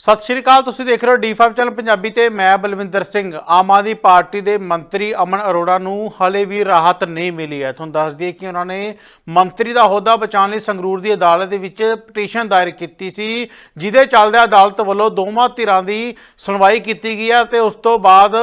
ਸਤਿ ਸ਼੍ਰੀ ਅਕਾਲ, ਤੁਸੀਂ ਦੇਖ ਰਹੇ ਹੋ ਡੀ5 ਚੈਨਲ ਪੰਜਾਬੀ ਤੇ ਮੈਂ ਬਲਵਿੰਦਰ ਸਿੰਘ। ਆਮ ਆਦਮੀ ਪਾਰਟੀ ਦੇ ਮੰਤਰੀ ਅਮਨ ਅਰੋੜਾ ਨੂੰ ਹਲੇ ਵੀ ਰਾਹਤ ਨਹੀਂ ਮਿਲੀ ਹੈ। ਤੁਹਾਨੂੰ ਦੱਸ ਦਈਏ ਕਿ ਉਹਨਾਂ ਨੇ ਮੰਤਰੀ ਦਾ ਅਹੁਦਾ ਬਚਾਉਣ ਲਈ ਸੰਗਰੂਰ ਦੀ ਅਦਾਲਤ ਦੇ ਵਿੱਚ ਪਟੀਸ਼ਨ ਦਾਇਰ ਕੀਤੀ ਸੀ, ਜਿਹਦੇ ਚੱਲਦੇ ਅਦਾਲਤ ਵੱਲੋਂ ਦੋਵਾਂ ਧਿਰਾਂ ਦੀ ਸੁਣਵਾਈ ਕੀਤੀ ਗਈ ਹੈ ਤੇ ਉਸ ਤੋਂ ਬਾਅਦ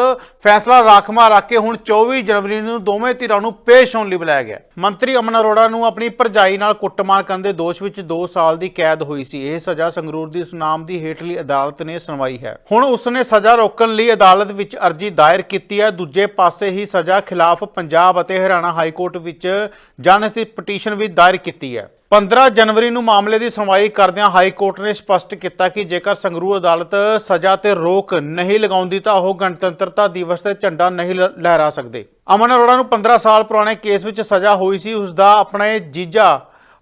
ਫੈਸਲਾ ਰਾਖਵਾਂ ਰੱਖ ਕੇ ਹੁਣ 24 ਜਨਵਰੀ ਨੂੰ ਦੋਵੇਂ ਧਿਰਾਂ ਨੂੰ ਪੇਸ਼ ਹੋਣ ਲਈ ਬੁਲਾਇਆ ਗਿਆ। ਮੰਤਰੀ ਅਮਨ ਅਰੋੜਾ ਨੂੰ ਆਪਣੀ ਭਰਜਾਈ ਨਾਲ ਕੁੱਟਮਾਰ ਕਰਨ ਦੇ ਦੋਸ਼ ਵਿੱਚ 2 ਸਾਲ ਦੀ ਕੈਦ ਹੋਈ ਸੀ। ਇਹ ਸਜ਼ਾ ਸੰਗਰੂਰ ਦੀ ਸੁਨਾਮ ਦੀ ਹੇਠਲੀ ਅਦਾਲਤ ਨੇ ਸੁਣਵਾਈ ਹੈ। ਹੁਣ ਉਸਨੇ ਸਜ਼ਾ ਰੋਕਣ ਲਈ ਅਦਾਲਤ ਵਿੱਚ ਅਰਜ਼ੀ ਦਾਇਰ ਕੀਤੀ ਹੈ। ਦੂਜੇ ਪਾਸੇ ਹੀ ਸਜ਼ਾ ਖਿਲਾਫ ਪੰਜਾਬ ਅਤੇ ਹਰਿਆਣਾ ਹਾਈ ਕੋਰਟ ਵਿੱਚ ਜਨਹਿਤ ਪਟੀਸ਼ਨ ਵੀ ਦਾਇਰ ਕੀਤੀ ਹੈ। 15 ਜਨਵਰੀ ਨੂੰ ਮਾਮਲੇ ਦੀ ਸੁਣਵਾਈ ਕਰਦਿਆਂ ਹਾਈ ਕੋਰਟ ਨੇ ਸਪਸ਼ਟ ਕੀਤਾ ਕਿ ਜੇਕਰ ਸੰਗਰੂਰ ਅਦਾਲਤ ਸਜ਼ਾ ਤੇ ਰੋਕ ਨਹੀਂ ਲਗਾਉਂਦੀ ਤਾਂ ਉਹ ਗਣਤੰਤਰਤਾ ਦਿਵਸ ਤੇ ਝੰਡਾ ਨਹੀਂ ਲਹਿਰਾ ਸਕਦੇ। ਅਮਨ ਅਰੋੜਾ ਨੂੰ 15 ਸਾਲ ਪੁਰਾਣੇ ਕੇਸ ਵਿੱਚ ਸਜ਼ਾ ਹੋਈ ਸੀ। ਉਸ ਦਾ ਆਪਣੇ ਜੀਜਾ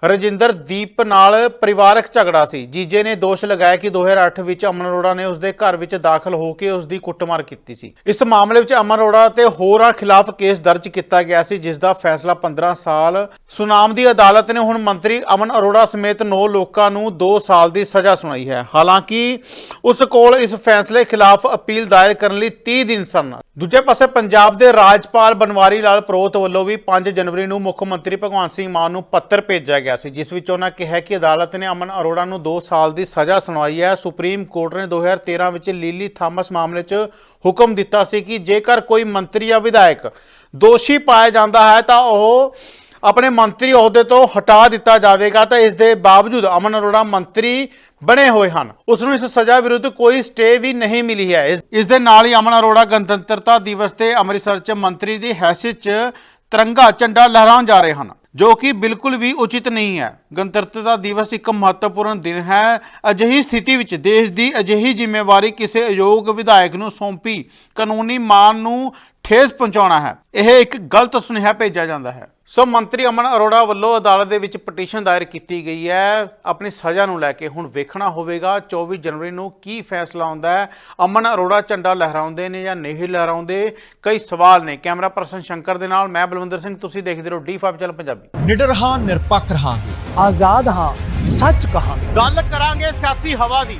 ਰਜਿੰਦਰ, ਦੀਪ ਨਾਲ ਪਰਿਵਾਰਕ ਝਗੜਾ ਸੀ। ਜੀਜੇ ਨੇ ਦੋਸ਼ ਲਗਾਇਆ ਕਿ 2008 ਵਿੱਚ ਅਮਨ ਅਰੋੜਾ ਨੇ ਉਸ ਦੇ ਘਰ ਵਿੱਚ ਦਾਖਲ ਹੋ ਕੇ ਉਸ ਦੀ ਕੁੱਟਮਾਰ ਕੀਤੀ ਸੀ। ਇਸ ਮਾਮਲੇ ਵਿੱਚ ਅਮਨ ਅਰੋੜਾ ਤੇ ਹੋਰਾਂ ਖਿਲਾਫ ਕੇਸ ਦਰਜ ਕੀਤਾ ਗਿਆ ਸੀ, ਜਿਸ ਦਾ ਫੈਸਲਾ 15 ਸਾਲ ਸੁਨਾਮ ਦੀ ਅਦਾਲਤ ਨੇ ਹੁਣ ਮੰਤਰੀ ਅਮਨ ਅਰੋੜਾ ਸਮੇਤ 9 ਲੋਕਾਂ ਨੂੰ 2 ਸਾਲ ਦੀ ਸਜ਼ਾ ਸੁਣਾਈ ਹੈ। ਹਾਲਾਂਕਿ ਉਸ ਕੋਲ ਇਸ ਫੈਸਲੇ ਖਿਲਾਫ ਅਪੀਲ ਦਾਇਰ ਕਰਨ ਲਈ 30 ਦਿਨ ਸਨ। ਦੂਜੇ ਪਾਸੇ ਪੰਜਾਬ ਦੇ ਰਾਜਪਾਲ ਬਨਵਾਰੀ ਲਾਲ ਪ੍ਰੋਤ ਵੱਲੋਂ ਵੀ 5 ਜਨਵਰੀ ਨੂੰ ਮੁੱਖ ਮੰਤਰੀ ਭਗਵੰਤ ਸਿੰਘ ਮਾਨ ਨੂੰ ਪੱਤਰ ਭੇਜਿਆ ਗਿਆ ਸੀ, ਜਿਸ ਵਿੱਚ ਉਹਨਾਂ ਕਿਹਾ ਕਿ ਅਦਾਲਤ ਨੇ ਅਮਨ ਅਰੋੜਾ ਨੂੰ 2 ਸਾਲ ਦੀ ਸਜ਼ਾ ਸੁਣਾਈ ਹੈ। ਸੁਪਰੀਮ ਕੋਰਟ ਨੇ 2013 ਵਿੱਚ ਲੀਲੀ ਥਾਮਸ ਮਾਮਲੇ 'ਚ ਹੁਕਮ ਦਿੱਤਾ ਸੀ ਕਿ ਜੇਕਰ ਕੋਈ ਮੰਤਰੀ ਜਾਂ ਵਿਧਾਇਕ ਦੋਸ਼ੀ ਪਾਇਆ ਜਾਂਦਾ ਹੈ, ਤਾਂ ਉਹ ਆਪਣੇ ਮੰਤਰੀ ਅਹੁਦੇ ਤੋਂ ਹਟਾ ਦਿੱਤਾ ਜਾਵੇਗਾ। ਤਾਂ ਇਸ ਦੇ ਬਾਵਜੂਦ ਅਮਨ ਅਰੋੜਾ ਮੰਤਰੀ ਬਣੇ ਹੋਏ ਹਨ। ਉਸ ਨੂੰ ਇਸ ਸਜ਼ਾ ਵਿਰੁੱਧ ਕੋਈ ਸਟੇ ਵੀ ਨਹੀਂ ਮਿਲੀ ਹੈ। ਇਸ ਦੇ ਨਾਲ ਹੀ ਅਮਨ ਅਰੋੜਾ ਗਣਤੰਤਰਤਾ ਦਿਵਸ ਤੇ ਅੰਮ੍ਰਿਤਸਰ 'ਚ ਮੰਤਰੀ ਦੀ ਹੈਸੀਅਤ 'ਚ ਤਿਰੰਗਾ ਝੰਡਾ ਲਹਿਰਾਉਣ ਜਾ ਰਹੇ ਹਨ। ਜੋ ਕਿ ਬਿਲਕੁਲ ਵੀ ਉਚਿਤ ਨਹੀਂ ਹੈ। ਗਣਤੰਤਰਤਾ ਦਿਵਸ ਇੱਕ ਮਹੱਤਵਪੂਰਨ ਦਿਨ ਹੈ। ਅਜਿਹੀ ਸਥਿਤੀ ਵਿੱਚ ਦੇਸ਼ ਦੀ ਅਜਿਹੀ ਜ਼ਿੰਮੇਵਾਰੀ ਕਿਸੇ ਅਯੋਗ ਵਿਧਾਇਕ ਨੂੰ ਸੌਂਪੀ, ਕਾਨੂੰਨੀ ਮਾਨ ਨੂੰ ਠੇਸ ਪਹੁੰਚਾਉਣਾ ਹੈ। ਇਹ ਇੱਕ ਗਲਤ ਸੁਨੇਹਾ ਭੇਜਿਆ ਜਾਂਦਾ ਹੈ। ਸੋ ਮੰਤਰੀ ਅਮਨ ਅਰੋੜਾ ਵੱਲੋਂ ਅਦਾਲਤ ਦੇ ਵਿੱਚ ਪਟੀਸ਼ਨ ਦਾਇਰ ਕੀਤੀ ਗਈ ਹੈ। ਆਪਣੀ ਸਜ਼ਾ ਨੂੰ ਲੈ ਕੇ ਹੁਣ ਵੇਖਣਾ ਹੋਵੇਗਾ 24 ਜਨਵਰੀ ਨੂੰ ਕੀ ਫੈਸਲਾ ਆਉਂਦਾ ਹੈ। ਅਮਨ ਅਰੋੜਾ ਝੰਡਾ ਲਹਿਰਾਉਂਦੇ ਨੇ ਜਾਂ ਨਹੀਂ ਲਹਿਰਾਉਂਦੇ? ਕਈ ਸਵਾਲ ਨੇ। ਕੈਮਰਾ ਪਰਸਨ ਸ਼ੰਕਰ ਦੇ ਨਾਲ ਮੈਂ ਬਲਵਿੰਦਰ ਸਿੰਘ ਤੁਸੀਂ ਦੇਖਦੇ ਰਹੋ ਡੀ5 ਚੈਨਲ ਪੰਜਾਬੀ। ਨਿਡਰ ਹਾਂ ਨਿਰਪੱਖ ਰਹਾਂਗੇ। ਆਜ਼ਾਦ ਹਾਂ ਸੱਚ ਕਹਾਂਗੇ। ਗੱਲ ਕਰਾਂਗੇ ਸਿਆਸੀ ਹਵਾ ਦੀ।